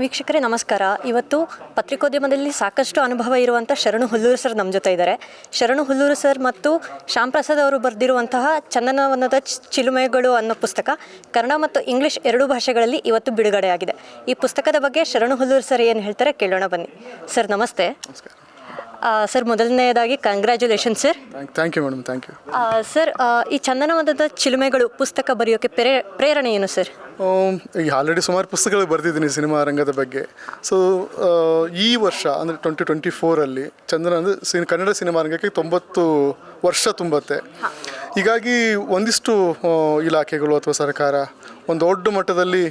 ವೀಕ್ಷಕರೇ ನಮಸ್ಕಾರ. ಇವತ್ತು ಪತ್ರಿಕೋದ್ಯಮದಲ್ಲಿ ಸಾಕಷ್ಟು ಅನುಭವ ಇರುವಂಥ ಶರಣು ಹುಲ್ಲೂರು ಸರ್ ನಮ್ಮ ಜೊತೆ ಇದ್ದಾರೆ. ಶರಣು ಹುಲ್ಲೂರು ಸರ್ ಮತ್ತು ಶ್ಯಾಮ್ ಪ್ರಸಾದ್ ಅವರು ಬರೆದಿರುವಂತಹ ಚಂದನವನದ ಚಿಲುಮೆಗಳು ಅನ್ನೋ ಪುಸ್ತಕ ಕನ್ನಡ ಮತ್ತು ಇಂಗ್ಲಿಷ್ ಎರಡೂ ಭಾಷೆಗಳಲ್ಲಿ ಇವತ್ತು ಬಿಡುಗಡೆಯಾಗಿದೆ. ಈ ಪುಸ್ತಕದ ಬಗ್ಗೆ ಶರಣು ಹುಲ್ಲೂರು ಸರ್ ಏನು ಹೇಳ್ತಾರೆ ಕೇಳೋಣ ಬನ್ನಿ. ಸರ್ ನಮಸ್ತೆ. ಸರ್ ಮೊದಲನೆಯದಾಗಿ congratulation sir thank you madam thank you sir ಈ ಚಂದನವನದ ಚಿಲುಮೆಗಳು ಪುಸ್ತಕ ಬರೆಯೋಕ್ಕೆ ಪ್ರೇ ಪ್ರೇರಣೆ ಏನು ಸರ್ ಈಗ ಆಲ್ರೆಡಿ ಸುಮಾರು ಪುಸ್ತಕಗಳು ಬರೆದಿದ್ದೀನಿ ಸಿನಿಮಾ ರಂಗದ ಬಗ್ಗೆ. ಸೊ ಈ ವರ್ಷ ಅಂದರೆ ಟ್ವೆಂಟಿ ಟ್ವೆಂಟಿ ಫೋರಲ್ಲಿ ಚಂದನ ಅಂದರೆ ಸಿನ್ ಕನ್ನಡ ಸಿನಿಮಾ ರಂಗಕ್ಕೆ ತೊಂಬತ್ತು ವರ್ಷ ತುಂಬತ್ತೆ. ಹೀಗಾಗಿ ಒಂದಿಷ್ಟು ಇಲಾಖೆಗಳು ಅಥವಾ ಸರ್ಕಾರ ಒಂದು ದೊಡ್ಡ ಮಟ್ಟದಲ್ಲಿ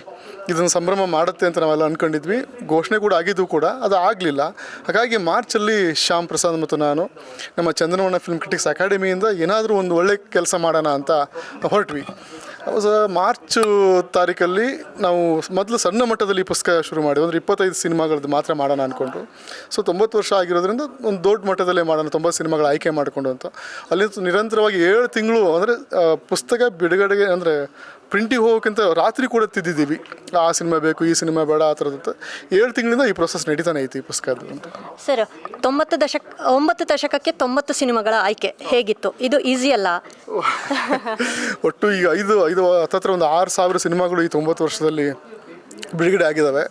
ಇದನ್ನು ಸಂಭ್ರಮ ಮಾಡುತ್ತೆ ಅಂತ ನಾವೆಲ್ಲ ಅಂದ್ಕೊಂಡಿದ್ವಿ ಘೋಷಣೆ ಕೂಡ ಆಗಿದ್ದು ಕೂಡ ಅದು ಆಗಲಿಲ್ಲ. ಹಾಗಾಗಿ ಮಾರ್ಚಲ್ಲಿ ಶ್ಯಾಮ್ ಪ್ರಸಾದ್ ಮತ್ತು ನಾನು ನಮ್ಮ ಚಂದನವನ ಫಿಲ್ಮ್ ಕ್ರಿಟಿಕ್ಸ್ ಅಕಾಡೆಮಿಯಿಂದ ಏನಾದರೂ ಒಂದು ಒಳ್ಳೆ ಕೆಲಸ ಮಾಡೋಣ ಅಂತ ಹೊರಟ್ವಿ. ಮಾರ್ಚ್ ತಾರೀಕಲ್ಲಿ ನಾವು ಮೊದಲು ಸಣ್ಣ ಮಟ್ಟದಲ್ಲಿ ಪುಸ್ತಕ ಶುರು ಮಾಡಿ ಅಂದರೆ ಇಪ್ಪತ್ತೈದು ಸಿನಿಮಾಗಳದ್ದು ಮಾತ್ರ ಮಾಡೋಣ ಅಂದ್ಕೊಂಡು ಸೊ ತೊಂಬತ್ತು ವರ್ಷ ಆಗಿರೋದ್ರಿಂದ ಒಂದು ದೊಡ್ಡ ಮಟ್ಟದಲ್ಲೇ ಮಾಡೋಣ, ತೊಂಬತ್ತು ಸಿನಿಮಾಗಳ ಆಯ್ಕೆ ಮಾಡಿಕೊಂಡು ಅಂತ. ಅಲ್ಲಿ ನಿರಂತರವಾಗಿ ಏಳು ತಿಂಗಳು, ಅಂದರೆ ಪುಸ್ತಕ ಬಿಡುಗಡೆಗೆ, ಅಂದರೆ ಪ್ರಿಂಟಿಗೆ ಹೋಗೋಕ್ಕಿಂತ ರಾತ್ರಿ ಕೂಡ ತಿದ್ದಿದ್ದೀವಿ. ಆ ಸಿನಿಮಾ ಬೇಕು ಈ ಸಿನಿಮಾ ಬೇಡ ಆ ಥರದಂತ ಏಳು ತಿಂಗಳಿಂದ ಈ ಪ್ರೊಸೆಸ್ ನಡೀತಾನೆ ಐತಿ ಈ ಪುಸ್ತಕದ ಅಂತ. ಸರ್ ತೊಂಬತ್ತು ದಶಕ ಒಂಬತ್ತು ದಶಕಕ್ಕೆ ತೊಂಬತ್ತು ಸಿನಿಮಾಗಳ ಆಯ್ಕೆ ಹೇಗಿತ್ತು? ಇದು ಈಸಿ ಅಲ್ಲ? ಒಟ್ಟು ಈಗ ಐದು ಐದು ಹತ್ತತ್ರ ಒಂದು ಆರು ಸಾವಿರ ಸಿನಿಮಾಗಳು ಈ ತೊಂಬತ್ತು ವರ್ಷದಲ್ಲಿ ಬಿಡುಗಡೆ ಆಗಿದ್ದಾವೆ.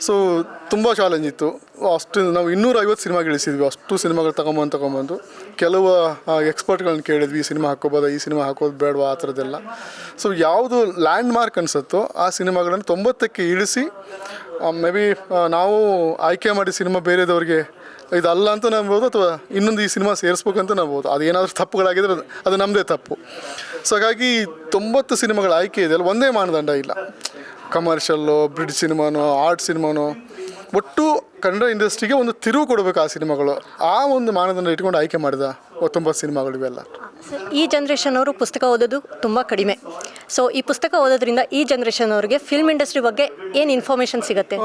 ಸೊ ತುಂಬ ಚಾಲೆಂಜ್ ಇತ್ತು. ಅಷ್ಟು ನಾವು ಇನ್ನೂರ ಐವತ್ತು ಸಿನಿಮಾ ಇಳಿಸಿದ್ವಿ ಅಷ್ಟು ಸಿನಿಮಾಗಳು ತಗೊಂಬಂದು ತಗೊಂಬಂದು. ಕೆಲವು ಎಕ್ಸ್ಪರ್ಟ್ಗಳನ್ನ ಕೇಳಿದ್ವಿ. ಈ ಸಿನಿಮಾ ಹಾಕೋಬೋದ ಈ ಸಿನಿಮಾ ಹಾಕೋದು ಬೇಡವಾ? ಆ ಥರದ್ದೆಲ್ಲ. ಸೊ ಯಾವುದು ಲ್ಯಾಂಡ್ ಮಾರ್ಕ್ ಅನಿಸುತ್ತೋ, ಆ ಸಿನಿಮಾಗಳನ್ನು ತೊಂಬತ್ತಕ್ಕೆ ಇಳಿಸಿ ಮೇ ಬಿ ನಾವು ಆಯ್ಕೆ ಮಾಡಿ ಸಿನಿಮಾ ಬೇರೆದವ್ರಿಗೆ ಇದಲ್ಲ ಅಂತ ನಂಬೋದು ಅಥವಾ ಇನ್ನೊಂದು ಈ ಸಿನಿಮಾ ಸೇರಿಸ್ಬೇಕಂತ ನಂಬೋದು ಅದೇನಾದರೂ ತಪ್ಪುಗಳಾಗಿದ್ರೆ ಅದು- ಅದು ನಮ್ಮದೇ ತಪ್ಪು. ಸೊ ಹಾಗಾಗಿ ತೊಂಬತ್ತು ಸಿನಿಮಾಗಳ ಆಯ್ಕೆ ಇದೆ. ಅಲ್ಲ ಒಂದೇ ಮಾನದಂಡ ಇಲ್ಲ. ಕಮರ್ಷಲ್ಲು ಬ್ರಿಡ್ ಸಿನಿಮಾನೋ ಆರ್ಟ್ ಸಿನಿಮಾನೋ ಒಟ್ಟು ಕನ್ನಡ ಇಂಡಸ್ಟ್ರಿಗೆ ಒಂದು ತಿರುವು ಕೊಡಬೇಕು ಆ ಸಿನಿಮಾಗಳು. ಆ ಒಂದು ಮಾನದಂಡ ಇಟ್ಕೊಂಡು ಆಯ್ಕೆ ಮಾಡಿದ ತುಂಬ ಸಿನಿಮಾಗಳು ಇವೆಲ್ಲ. ಈ ಜನ್ರೇಷನ್ ಅವರು ಪುಸ್ತಕ ಓದೋದು ತುಂಬ ಕಡಿಮೆ. ಸೊ ಈ ಪುಸ್ತಕ ಓದೋದ್ರಿಂದ ಈ ಜನ್ರೇಷನ್ ಅವರಿಗೆ ಫಿಲ್ಮ್ ಇಂಡಸ್ಟ್ರಿ ಬಗ್ಗೆ ಏನು ಇನ್ಫಾರ್ಮೇಷನ್ ಸಿಗುತ್ತೆ?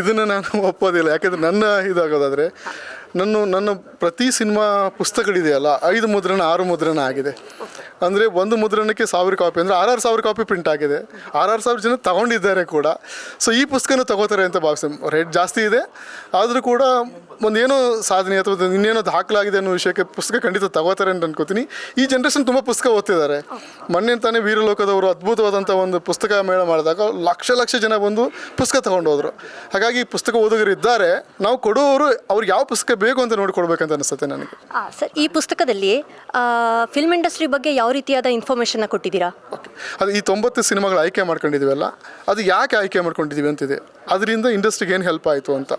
ಇದನ್ನು ನಾನು ಒಪ್ಪೋದಿಲ್ಲ. ಯಾಕೆಂದರೆ ನನ್ನ ಇದಾಗೋದಾದರೆ ನನ್ನ ನನ್ನ ಪ್ರತಿ ಸಿನಿಮಾ ಪುಸ್ತಕಗಳಿದೆಯಲ್ಲ ಐದು ಮುದ್ರಣ ಆರು ಮುದ್ರಣ ಆಗಿದೆ. ಅಂದರೆ ಒಂದು ಮುದ್ರಣಕ್ಕೆ ಸಾವಿರ ಕಾಪಿ ಅಂದರೆ ಆರಾರು ಸಾವಿರ ಕಾಪಿ ಪ್ರಿಂಟ್ ಆಗಿದೆ. ಆರಾರು ಸಾವಿರ ಜನ ತಗೊಂಡಿದ್ದಾರೆ ಕೂಡ. ಸೊ ಈ ಪುಸ್ತಕನ ತಗೋತಾರೆ ಅಂತ ಭಾವಿಸ್. ರೇಟ್ ಜಾಸ್ತಿ ಇದೆ. ಆದರೂ ಕೂಡ ಒಂದೇನೋ ಸಾಧನೆ ಅಥವಾ ಇನ್ನೇನೋ ದಾಖಲಾಗಿದೆ ಅನ್ನೋ ವಿಷಯಕ್ಕೆ ಪುಸ್ತಕ ಖಂಡಿತ ತಗೋತಾರೆ ಅಂತ ಅನ್ಕೋತೀನಿ. ಈ ಜನ್ರೇಷನ್ ತುಂಬ ಪುಸ್ತಕ ಓದ್ತಿದ್ದಾರೆ. ಮೊನ್ನೆ ತಾನೇ ವೀರಲೋಕದವರು ಅದ್ಭುತವಾದಂಥ ಒಂದು ಪುಸ್ತಕ ಮೇಳ ಮಾಡಿದಾಗ ಲಕ್ಷ ಲಕ್ಷ ಜನ ಬಂದು ಪುಸ್ತಕ ತಗೊಂಡು ಹೋದ್ರು ಹಾಗಾಗಿ ಪುಸ್ತಕ ಓದುಗರು ಇದ್ದಾರೆ. ನಾವು ಕೊಡುವವರು ಅವ್ರಿಗೆ ಯಾವ ಪುಸ್ತಕ ಬೇಕು ಅಂತ ನೋಡಿಕೊಡ್ಬೇಕಂತ ಅನಿಸುತ್ತೆ ನನಗೆ. ಸರ್, ಈ ಪುಸ್ತಕದಲ್ಲಿ ಫಿಲ್ಮ್ ಇಂಡಸ್ಟ್ರಿ ಬಗ್ಗೆ ಯಾವ ರೀತಿಯಾದ ಇನ್ಫಾರ್ಮೇಷನ್ನ ಕೊಟ್ಟಿದ್ದೀರಾ? ಅದು ಈ ತೊಂಬತ್ತು ಸಿನಿಮಾಗಳು ಆಯ್ಕೆ ಮಾಡ್ಕೊಂಡಿದ್ದೀವಲ್ಲ ಅದು ಯಾಕೆ ಆಯ್ಕೆ ಮಾಡ್ಕೊಂಡಿದ್ದೀವಿ ಅಂತಿದೆ. ಅದರಿಂದ ಇಂಡಸ್ಟ್ರಿಗೆ ಏನು ಹೆಲ್ಪ್ ಆಯಿತು ಅಂತ.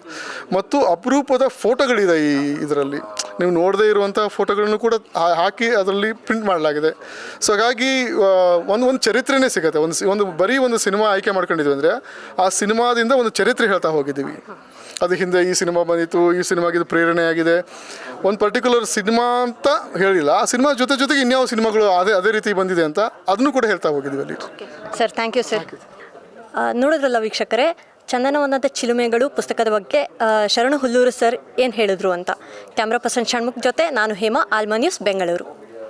ಮತ್ತು ಅಪರೂಪದ ಫೋಟೋಗಳಿದೆ ಈ ಇದರಲ್ಲಿ. ನೀವು ನೋಡದೇ ಇರುವಂಥ ಫೋಟೋಗಳನ್ನು ಕೂಡ ಹಾಕಿ ಅದರಲ್ಲಿ ಪ್ರಿಂಟ್ ಮಾಡಲಾಗಿದೆ. ಸೊ ಹಾಗಾಗಿ ಒಂದು ಒಂದು ಚರಿತ್ರೆನೇ ಸಿಗುತ್ತೆ. ಒಂದು ಒಂದು ಬರೀ ಒಂದು ಸಿನಿಮಾ ಆಯ್ಕೆ ಮಾಡ್ಕೊಂಡಿದ್ವಿ ಅಂದರೆ ಆ ಸಿನಿಮಾದಿಂದ ಒಂದು ಚರಿತ್ರೆ ಹೇಳ್ತಾ ಹೋಗಿದ್ದೀವಿ. ಅದು ಹಿಂದೆ ಈ ಸಿನಿಮಾ ಬಂದಿತ್ತು, ಈ ಸಿನಿಮಾಗಿದ್ದು ಪ್ರೇರಣೆ ಆಗಿದೆ. ಒಂದು ಪರ್ಟಿಕ್ಯುಲರ್ ಸಿನಿಮಾ ಅಂತ ಹೇಳಿಲ್ಲ. ಆ ಸಿನಿಮಾ ಜೊತೆ ಜೊತೆಗೆ ಇನ್ಯಾವ ಸಿನಿಮಾಗಳು ಅದೇ ಅದೇ ರೀತಿ ಬಂದಿದೆ ಅಂತ ಅದನ್ನು ಕೂಡ ಹೇಳ್ತಾ ಹೋಗಿದ್ದೀವಿ ಅಲ್ಲಿ. ಸರ್ ಥ್ಯಾಂಕ್ ಯು ಸರ್ ನೋಡಿದ್ರಲ್ಲ ವೀಕ್ಷಕರೇ ಚಂದನವನದ ಚಿಲುಮೆಗಳು ಪುಸ್ತಕದ ಬಗ್ಗೆ ಶರಣು ಹುಲ್ಲೂರು ಸರ್ ಏನು ಹೇಳಿದ್ರು ಅಂತ. ಕ್ಯಾಮ್ರಾ ಪರ್ಸನ್ ಷಣ್ಮುಖ್ ಜೊತೆ ನಾನು ಹೇಮಾ, ಆಲ್ಮಾ ನ್ಯೂಸ್, ಬೆಂಗಳೂರು.